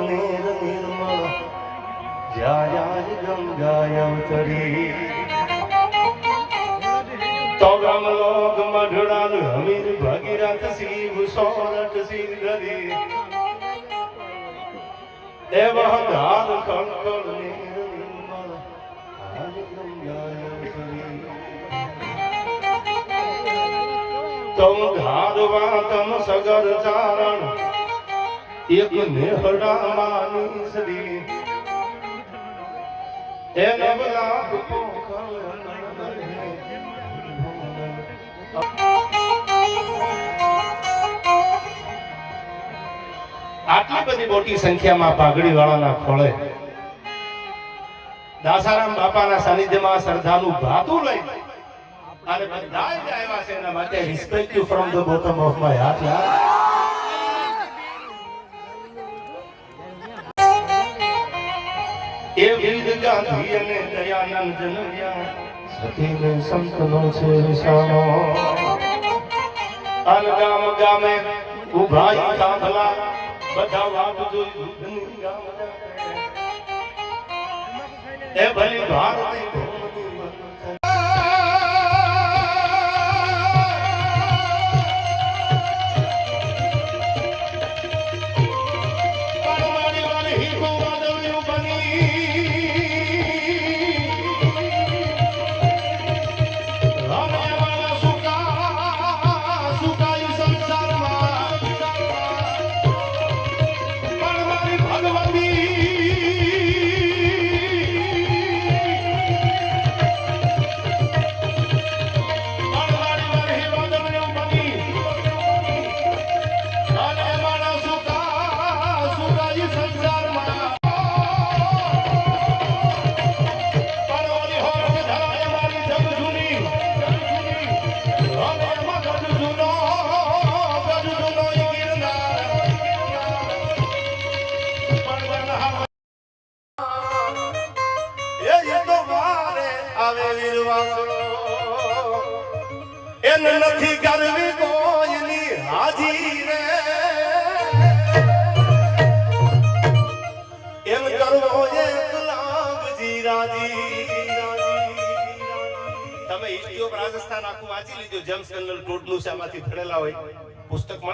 નીર નિર્મળ જ્યાં ગંગા અવતરી તો ગામ લોક મઢડાલ હમીર ભગીરથ શિવ સોરઠ સિંગરી દેવ ધાર કંકળ નીર નિર્મળ આજ ગંગા અવતરી તમ ધારવા તમ સગર ચારણ એક નેહડા માની સદી. એ નવલા આટલી બધી મોટી સંખ્યામાં પાઘડી વાળાના ખોળે દાસારામ બાપાના સાનિધ્યમાં શ્રદ્ધાનું ભાતું લઈ અને બધા જ આવ્યા છે એના માટે respect you from the bottom of my heart યાર. એ વીર ગાંધી અને દયાનંદ જનવ્યા સતીને સંતનો છે વિસાણો અન ગામ ગામે ઊભા ઈ બધા વાપ જોઈ દૂધની ગામ એ ભલી ભારતી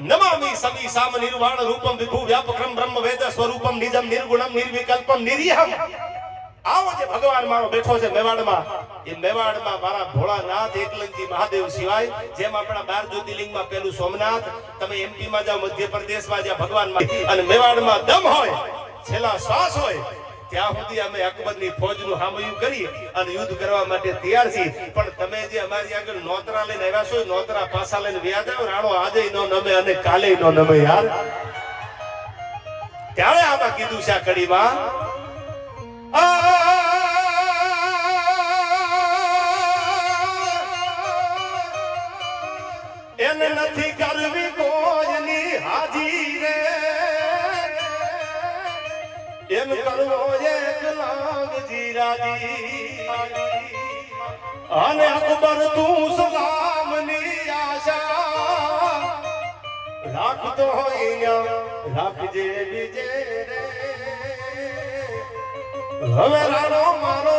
નમામિ સમી સામ નિર્વાણ રૂપમ વિભુ વ્યાપક્રમ બ્રહ્મ વેદ સ્વરૂપમ નિજમ નિર્ગુણમ નિર્વિકલ્પમ નિર્યહમ આવો જે ભગવાન મારો બેઠો છે મેવાડમાં એ મેવાડમાં મારા ભોળાનાથ એકલંગજી મહાદેવ સિવાય જેમ આપણા બાર જ્યોતિર્લિંગમાં પેલું સોમનાથ તમે એમપીમાં જાઓ મધ્યપ્રદેશમાં જ્યાં ભગવાન અને મેવાડમાં દમ હોય, છેલ્લા શ્વાસ હોય ત્યાં સુધી અમે અકબરની ફોજનું હામયું કરી અને યુદ્ધ કરવા માટે તૈયાર છીએ. પણ તમે જે અમારી આગળ નોતરા લઈને આવ્યા છો, નોતરા પાછા લઈને વ્યાજ આવ્યો રાણો આજે નો નમે અને કાલે નો નમે, યાર. ત્યારે આમાં કીધું છે આ કડીમાં એને એમ કરવો એક લાગજી રાજી અને અકબર તું સલામની આશા. રાખતો હોય રાખજે બીજે રે. હવે રાણો મારો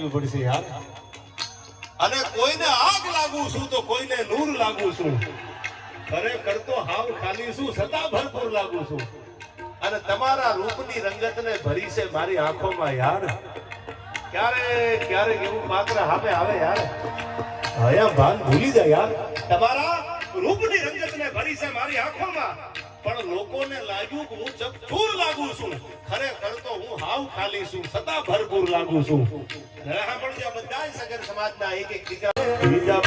વ્યવસ્થા પડશે યાર. અને કોઈને આગ લાગુ છું તો કોઈને નૂર લાગુ છું. ખરેખર તો હાવ ખાલી છું, સદા ભરપૂર લાગુ છું. અને તમારા રૂપની રંગતને ભરી છે મારી આંખોમાં યાર. ક્યારે ક્યારે એવું માત્ર હામે આવે યાર? હયા ભાન ભૂલી જાય યાર. તમારા રૂપની રંગતને ભરી છે મારી આંખોમાં. પણ લોકોને લાગ્યું કે હું ચકચૂર લાગુ છું. ખરેખર તો હું હાવ ખાલી છું, સદા ભરપૂર લાગુ છું. બધા સગર સમાજના એક એક દીકરા. બીજા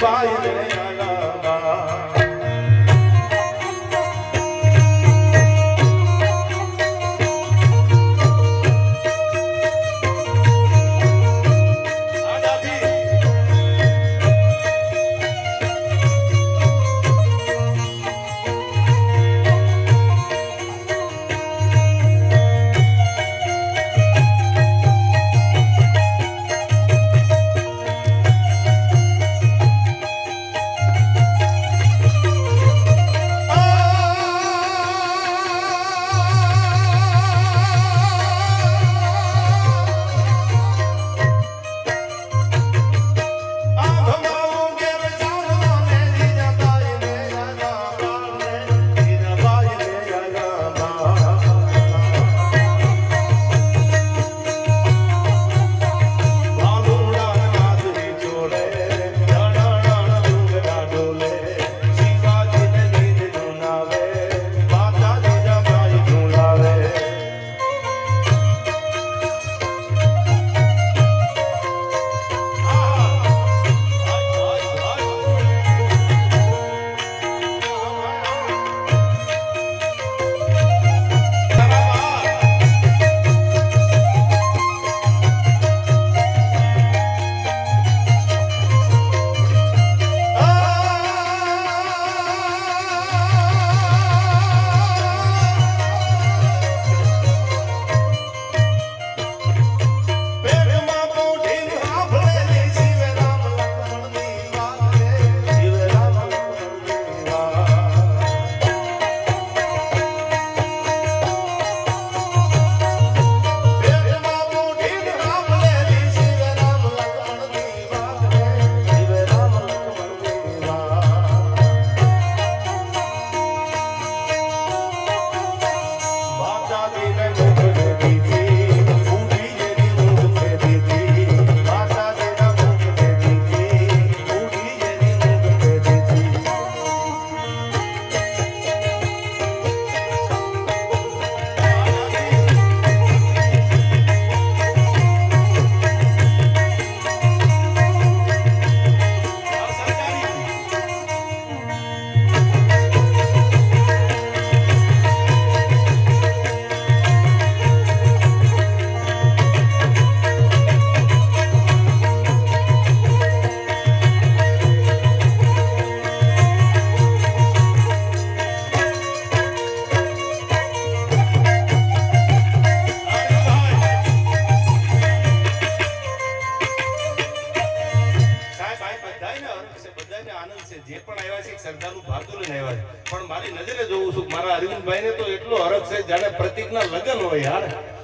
છે જાણે પ્રતિકના લગ્ન હોય યાર.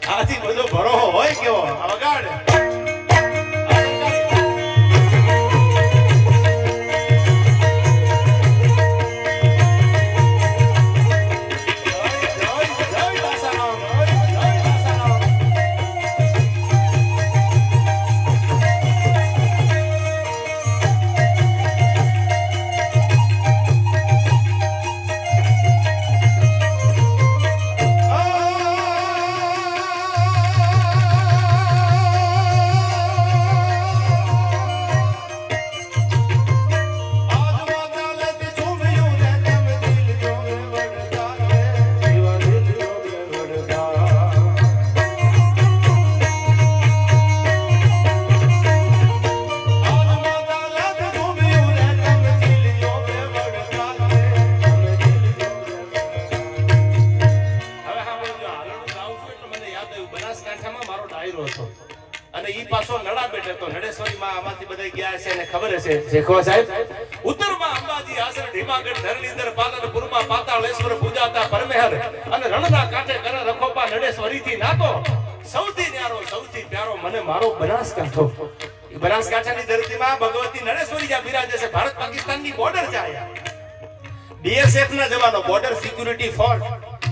આથી બધો ભરો હોય કેવો? વગાડ. ખબર હશે શેખવા સાહેબ. સૌથી પ્યારો મને મારો બનાસકાંઠો. બનાસકાંઠાની ધરતીમાં ભગવતી નરેશ્વરી જ્યાં બિરાજે છે, ભારત પાકિસ્તાનની બોર્ડર છે આયા બીએસએફ ના જવાનો બોર્ડર સિક્યુરિટી ફોર્સ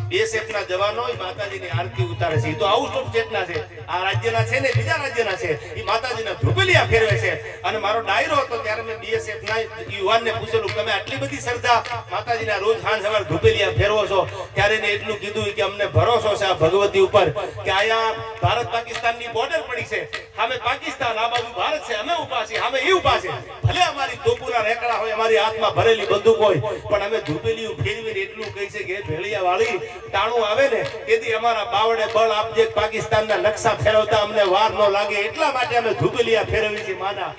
BSF ના જવાનો માતાજીની આરતી ઉતારે છે. એ તો આઉટ ઓફ છે. આ રાજ્યના છે ને, બીજા રાજ્યના છે. એ માતાજીના ધ્રુપલિયા ફેરવે છે. અને મારો ડાયરો હતો ત્યારે મેં BSF ના યુવાનને પૂછેલું, તમે આટલી બધી શ્રદ્ધા માતાજીના રોજ સાંજ સવાર ધ્રુપલિયા ફેરવો છો? ત્યારે એને એટલું કીધું કે, અમને ભરોસો છે આ ભગવતી ઉપર કે અહીંયા ભારત પાકિસ્તાનની બોર્ડર પડી છે. સામે પાકિસ્તાન, આ બાજુ ભારત છે. અમે ઊભા છીએ સામે એ ઊભા છે. ભલે અમારી તોપુના રેકડા હોય, અમારી હાથમાં ભરેલી બંદૂક હોય, પણ અમે ધ્રુપેલીઓ ફેરવીને એટલું કહી છે કે ભેળિયા વાળી ટાણું આવે ને, તેથી અમારા બાવડે બળ આપજે પાકિસ્તાનના નકશા ફેરવતા અમને વાર ન લાગે, એટલા માટે અમે ધુબલિયા ફેરવી છે માના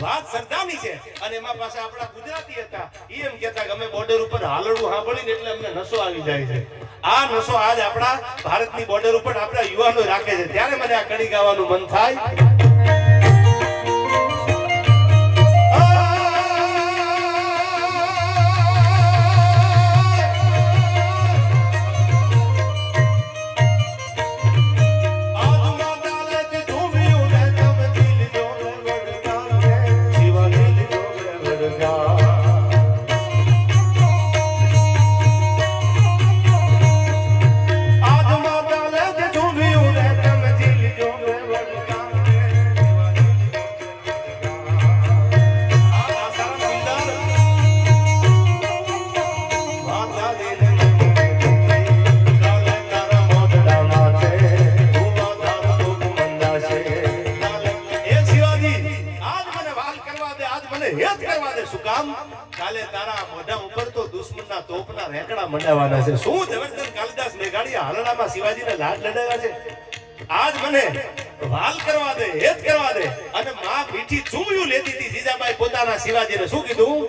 વાત સરદારની છે. અને એમાં પાસે આપણા ગુજરાતી હતા. એમ કહેતા કે અમે બોર્ડર ઉપર હાલડું સાંભળીને એટલે અમને નશો આવી જાય છે. આ નશો આજ આપણા ભારતની બોર્ડર ઉપર આપણા યુવાનો રાખે છે. ત્યારે મને આ કડી ગાવાનું મન થાય. પોતાના શિવાજીને. શું કીધું?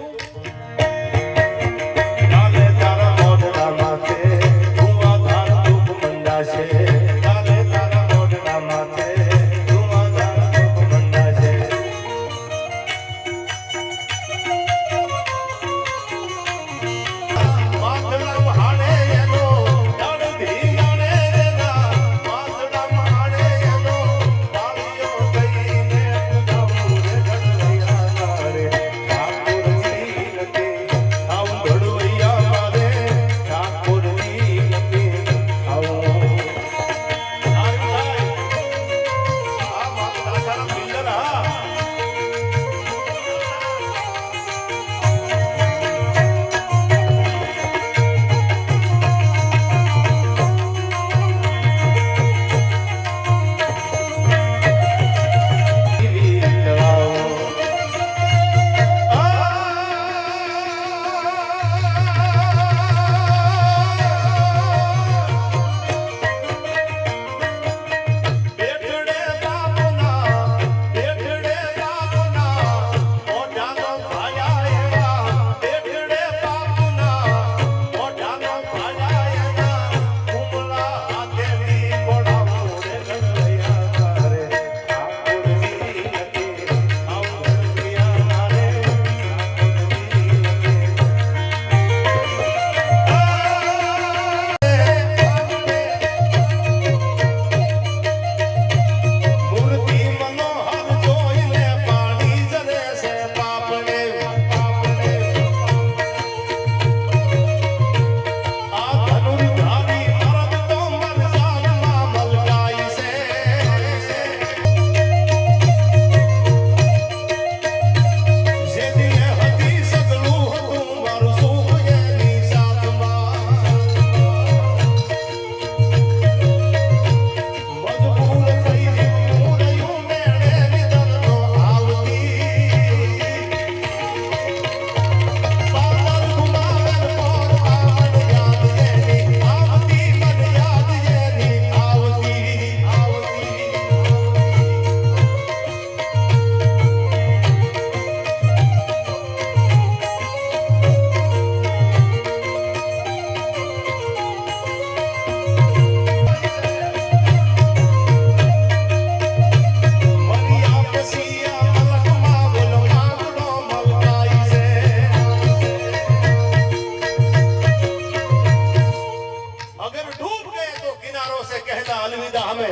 તારો સે કહેના અલવિદા હમે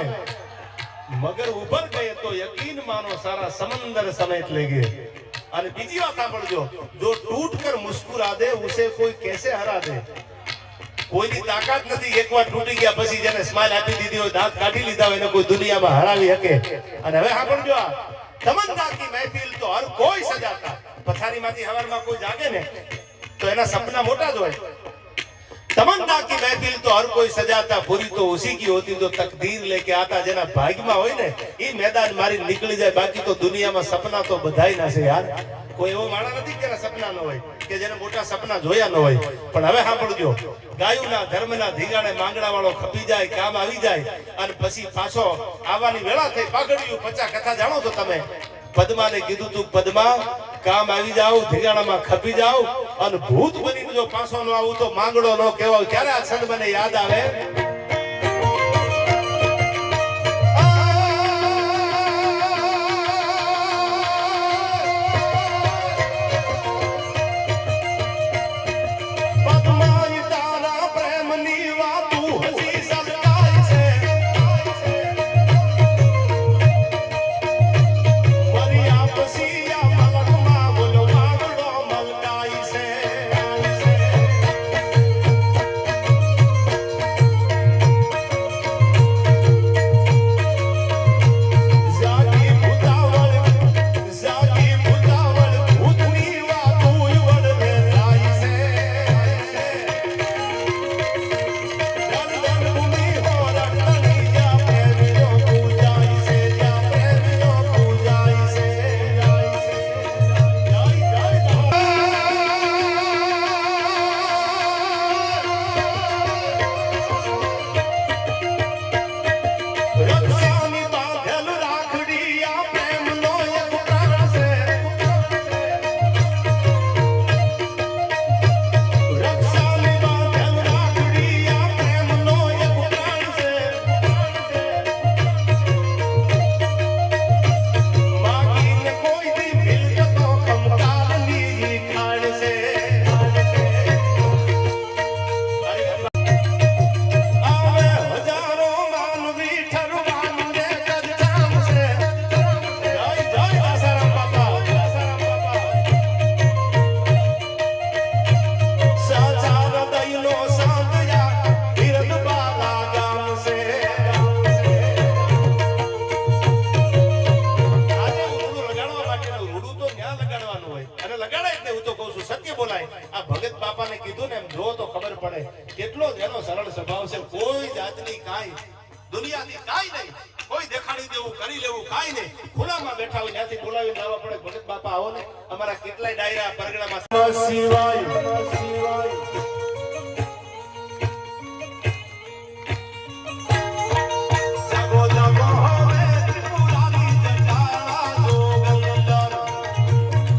મગર ઉપર ગયે તો યકીન માનો સારા સમંદર સમેત લઈ ગયે. અને બીજી વાત સાંભળજો, જો તૂટ કર મુસ્કુરા દે ઉસે કોઈ કેસે હરા દે કોઈની તાકાત નથી, એકવાર તૂટી ગયા પછી જેને સ્માઈલ આપી દીધી હોય, દાંત કાઢી લીધા હોય, એને કોઈ દુનિયામાં હરાવી શકે? અને હવે સાંભળજો આ. તમન્નાની મહેફિલ તો હર કોઈ સજાતા. પથારીમાંથી હવારમાં કોઈ જાગે ને, તો એના સપના મોટા જ હોય. तमन्ना की महफिल तो हर कोई सजाता पूरी तो उसी की होती जो तकदीर लेके आता જેના ભાગ્યમાં હોય ને એ મેદાન મારી નીકળી જાય બાકી તો દુનિયામાં સપના તો બધાય ના છે યાર કોઈ એવો માણસ નથી કે જેના સપના ન હોય કે જેને મોટા સપના જોયા ન હોય પણ હવે સાંભળજો ગાયુના ધર્મના ધીગાણે માંગણા વાળો ખપી જાય કામ આવી જાય અને પછી પાછો આવવાની વેળા થઈ પાઘડિયું પચા કથા જાણો છો તમે પદ્માને કીધું તું પદ્મા કામ આવી જાવ ધીગાણામાં ખપી જાવ અને ભૂત બની જો પાછો ન આવું તો માંગડો ન કહેવાય. ક્યારે આ છંદ મને યાદ આવે? ભગત કીધું ને એમ જો તો ખબર પડે. કેટલો જ એનો સરળ સ્વભાવ છે. કોઈ જાતની કાંઈ, દુનિયાની કાંઈ નહીં. કોઈ દેખાડી દેવું, કરી લેવું, કાંઈ નહીં. ખુલ્લામાં બેઠા હોય, ત્યાંથી બોલાવી લાવવા પડે. ભગત બાપા આવો ને. અમારા કેટલાય ડાયરા પરગડામાં શિવાય શિવાય.